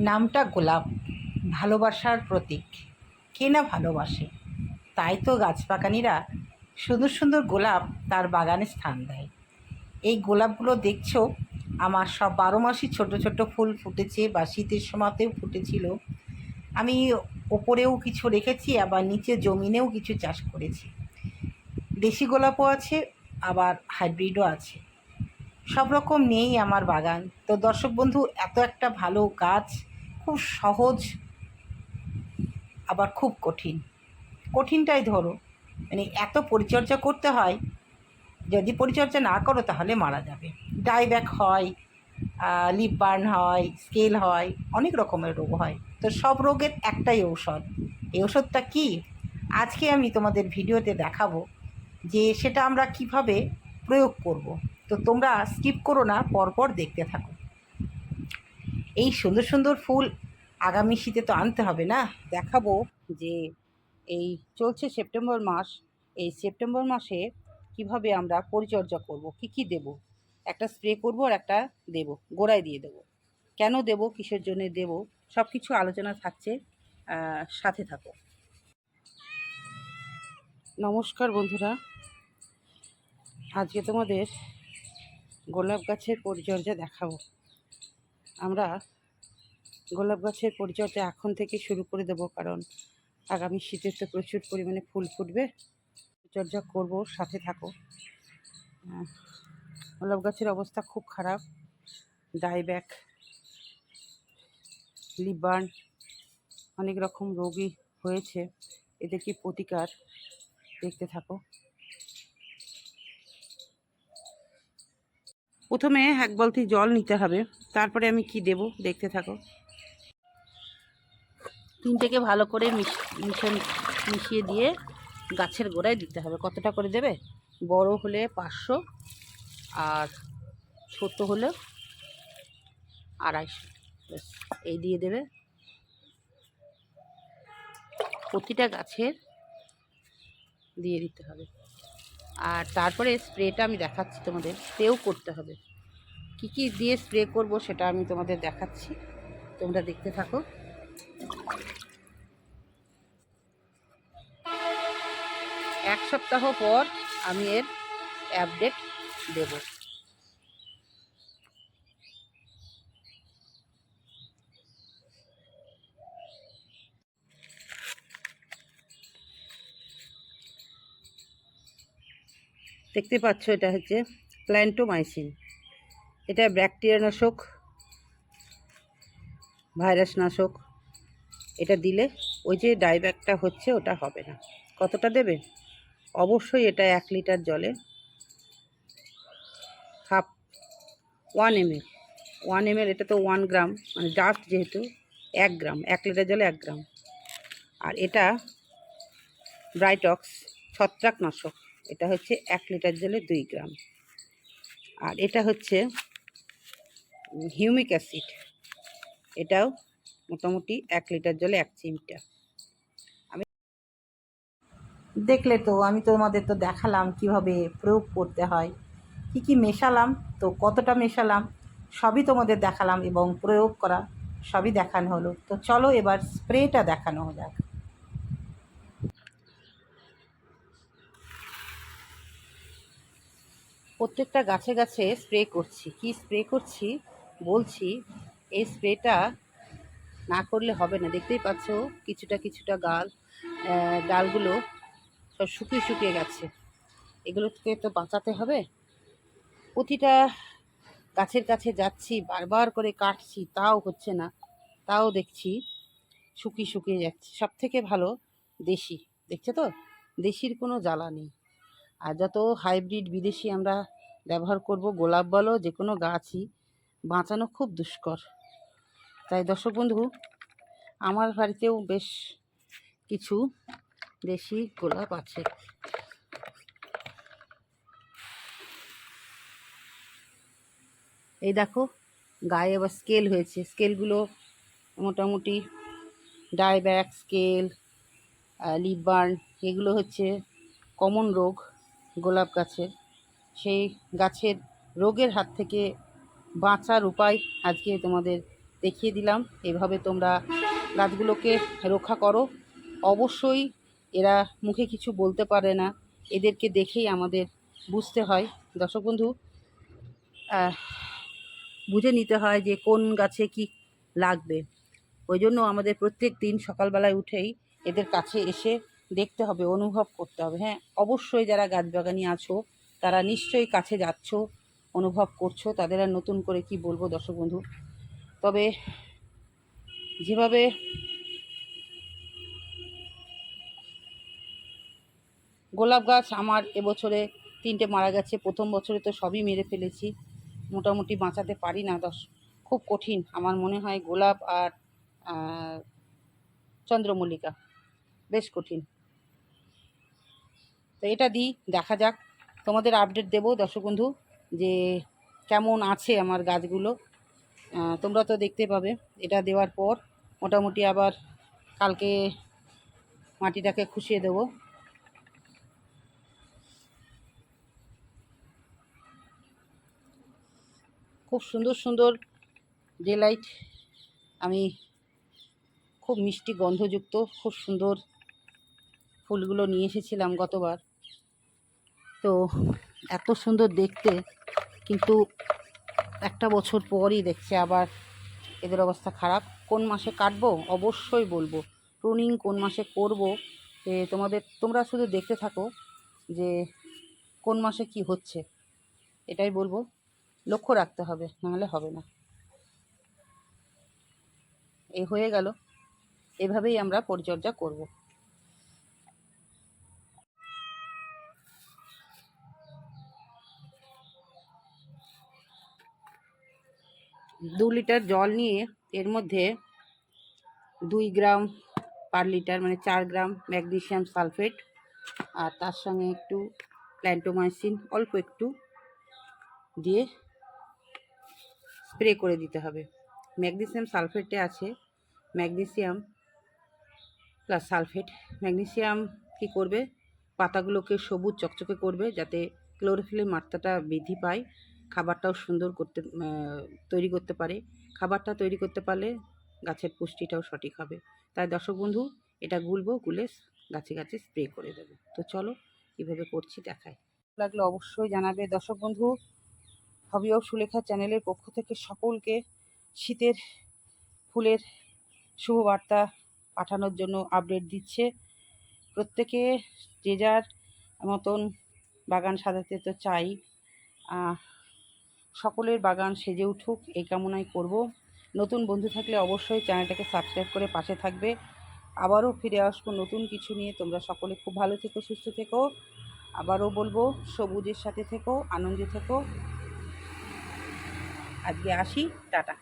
নামটা গোলাপ, ভালোবাসার প্রতীক। কে না ভালোবাসে? তাই তো গাছবাগানিরা সুন্দর সুন্দর গোলাপ তার বাগানে স্থান দেয়। এই গোলাপগুলো দেখছ? আমার সব বারো মাসই ছোটো ছোটো ফুল ফুটেছে বা শীতের সময়তেও ফুটেছিল। আমি ওপরেও কিছু রেখেছি, আবার নিচে জমিনেও কিছু চাষ করেছি। দেশি গোলাপও আছে, আবার হাইব্রিডও আছে। সব রকম নিয়েই আমার বাগান। তো দর্শক বন্ধু, এত একটা ভালো গাছ খুব সহজ, আবার খুব কঠিন। কঠিনটাই ধরো মানে এত পরিচর্যা করতে হয়, যদি পরিচর্যা না করো তাহলে মারা যাবে। ডাইব্যাক হয় লিপ বার্ন হয়, স্কেল হয়, অনেক রকমের রোগ হয়। তো সব রোগের একটাই ঔষধ। এই ওষুধটা কি? আজকে আমি তোমাদের ভিডিওতে দেখাবো যে সেটা আমরা কীভাবে প্রয়োগ করব। তো তোমরা স্কিপ করো না, পরপর দেখতে থাকো। এই সুন্দর সুন্দর ফুল আগামী শীতে তো আনতে হবে না? দেখাবো যে এই চলছে সেপ্টেম্বর মাস। এই সেপ্টেম্বর মাসে কীভাবে আমরা পরিচর্যা করব? কি কি দেব? একটা স্প্রে করব আর একটা দেব, গোড়ায় দিয়ে দেব। কেন দেব, কিসের জন্য দেব সব কিছু আলোচনা থাকছে সাথে থাকো। নমস্কার বন্ধুরা। আজকে তোমাদের গোলাপ গাছের পরিচর্যা দেখাবো। আমরা গোলাপ গাছের পরিচর্যা এখন থেকে শুরু করে দেবো, কারণ আগামী শীতের তো প্রচুর পরিমাণে ফুল ফুটবে। পরিচর্যা করব, সাথে থাকো। গোলাপ গাছের অবস্থা খুব খারাপ। ডাইব্যাক লিবার্ন অনেক রকম রোগী হয়েছে। এদের কি প্রতিকার? দেখতে থাকো। প্রথমে এক বালতি জল নিতে হবে, তারপরে আমি কি দেব দেখতে থাকো। তিনটেকে ভালো করে মিশ, মিশন, মিশিয়ে দিয়ে গাছের গোড়ায় দিতে হবে। কতটা করে দেবে? বড় হলে পাঁচশো আর ছোট হলে আড়াইশো। এই দিয়ে দেবে। প্রতিটা গাছের দিয়ে দিতে হবে। আর তারপরে স্প্রেটা আমি দেখাচ্ছি তোমাদের, স্প্রেও করতে হবে। কি কি দিয়ে স্প্রে করব সেটা আমি তোমাদের দেখাচ্ছি। তোমরা দেখতে থাকো। এক সপ্তাহ পর আমি এর আপডেট দেব। দেখতে পাচ্ছ এটা হচ্ছে প্ল্যান্টোমাইসিন। এটা ব্যাকটেরিয়া নাশক ভাইরাস নাশক এটা দিলে ওই যে ডাইব্যাকটা হচ্ছে ওটা হবে না। কতটা দেবে? অবশ্যই এটা এক লিটার জলে half, one ML one ML এটা তো ওয়ান গ্রাম মানে ডাস্ট যেহেতু এক গ্রাম, এক লিটার জলে এক গ্রাম। আর এটা ব্রাইটক্স ছত্রাকনাশক। এটা হচ্ছে এক লিটার জলে দুই গ্রাম। আর এটা হচ্ছে হিউমিক অ্যাসিড। এটাও মোটামুটি এক লিটার জলে এক চিমটা। আমি দেখলে তো, আমি তোমাদের তো দেখালাম কীভাবে প্রয়োগ করতে হয়, কি কি মেশালাম, তো কতটা মেশালাম, সবই তোমাদের দেখালাম এবং প্রয়োগ করা, সবই দেখানো হলো। তো চলো এবার স্প্রেটা দেখানো যাক। প্রত্যেকটা গাছে গাছে স্প্রে করছি। কি স্প্রে করছি? বলছি, এই স্প্রেটা না করলে হবে না। দেখতেই পাচ্ছ, কিছুটা কিছুটা গাল ডালগুলো সব শুকিয়ে শুকিয়ে গেছে। এগুলোকে তো বাঁচাতে হবে। প্রতিটা গাছের কাছে যাচ্ছি, বারবার করে কাটছি, তাও হচ্ছে না। তাও দেখছি শুকিয়ে শুকিয়ে যাচ্ছে। সব থেকে ভালো দেশি। দেখছ তো? দেশির কোনো জ্বালা নেই। আর যত হাইব্রিড বিদেশি আমরা ব্যবহার করব, গোলাপ বলো যে কোনো গাছই বাঁচানো খুব দুষ্কর। তাই দর্শক বন্ধু, আমার বাড়িতেও বেশ কিছু দেশি গোলাপ আছে। এই দেখো, গায়ে আবার স্কেল হয়েছে। স্কেলগুলো মোটামুটি ডাইব্যাক স্কেল লিপ বার্ন এগুলো হচ্ছে কমন রোগ। গোলাপ গাছের। সেই গাছের রোগের হাত থেকে বাঁচার উপায় আজকে তোমাদের দেখিয়ে দিলাম। এভাবে তোমরা গাছগুলোকে রক্ষা করো। অবশ্যই এরা মুখে কিছু বলতে পারে না। এদেরকে দেখেই আমাদের বুঝতে হয়। দর্শক বন্ধু বুঝে নিতে হয় যে কোন গাছে কি লাগবে। ওই জন্য আমাদের প্রত্যেক দিন সকালবেলায় উঠেই এদের কাছে এসে দেখতে হবে, অনুভব করতে হবে। হ্যাঁ অবশ্যই যারা গাছ বাগানি আছো, তারা নিশ্চয়ই কাছে যাচ্ছ, অনুভব করছ, তাদের আর নতুন করে কি বলব দর্শক বন্ধু? তবে যেভাবে গোলাপ গাছ আমার এবছরে তিনটে মারা গেছে, প্রথম বছরে তো সবই মেরে ফেলেছি, মোটামুটি বাঁচাতে পারি না দশ খুব কঠিন। আমার মনে হয় গোলাপ আর চন্দ্রমল্লিকা, বেশ কঠিন। তো এটা দিই, দেখা যাক। তোমাদের আপডেট দেবো দর্শক বন্ধু, যে কেমন আছে আমার গাছগুলো। তোমরা তো দেখতে পাবে, এটা দেওয়ার পর মোটামুটি আবার কালকে মাটিটাকে খুশিয়ে দেবো। খুব সুন্দর সুন্দর ডেলাইট আমি খুব মিষ্টি গন্ধযুক্ত, খুব সুন্দর ফুলগুলো নিয়ে এসেছিলাম গতবার। তো এত সুন্দর দেখতে, কিন্তু একটা বছর পরই দেখছে আবার এদের অবস্থা খারাপ। কোন মাসে কাটবো? অবশ্যই বলব। প্রুনিং কোন মাসে করব? এ, তোমাদের, তোমরা শুধু দেখতে থাকো যে কোন মাসে কি হচ্ছে। এটাই বলব। লক্ষ্য রাখতে হবে, নাহলে হবে না। এই হয়ে গেল। এভাবেই আমরা পরিচর্যা করব। লিটার জল নিয়ে এর মধ্যে দুই গ্রাম পার লিটার মানে চার গ্রাম ম্যাগনেসিয়াম সালফেট আর তার সঙ্গে একটু প্ল্যান্টোমাইসিন অল্প একটু দিয়ে স্প্রে করে দিতে হবে। ম্যাগনেসিয়াম সালফেটে আছে ম্যাগনেসিয়াম প্লাস সালফেট। ম্যাগনেসিয়াম কি করবে? পাতাগুলোকে সবুজ চকচকে করবে যাতে ক্লোরোফিলের মাত্রাটা বৃদ্ধি পায়। খাবারটাও সুন্দর করতে তৈরি করতে পারে। খাবারটা তৈরি করতে পারলে গাছের পুষ্টিটাও সঠিক হবে। তাই দর্শক বন্ধু, এটা গুলবো গুলে গাছে গাছে স্প্রে করে দেবো। তো চলো কীভাবে করছি, দেখাই। লাগলে অবশ্যই জানাবে। দর্শক বন্ধু, হবি অফ সুলেখা চ্যানেলের পক্ষ থেকে সকলকে শীতের ফুলের শুভবার্তা পাঠানোর জন্য আপডেট দিচ্ছে। প্রত্যেকে যে যার মতন বাগান সাজাতে তো চাই। সকলের বাগান সেজে উঠুক এই কামনাই করব। নতুন বন্ধু থাকলে অবশ্যই চ্যানেলটাকে সাবস্ক্রাইব করে পাশে থাকবে। আবারও ফিরে আসব নতুন কিছু নিয়ে। তোমরা সকলে খুব ভালো থেকো, সুস্থ থেকো। আবারও বলব, সবুজের সাথে থেকো, আনন্দে থেকো। আজকে আসি, টাটা।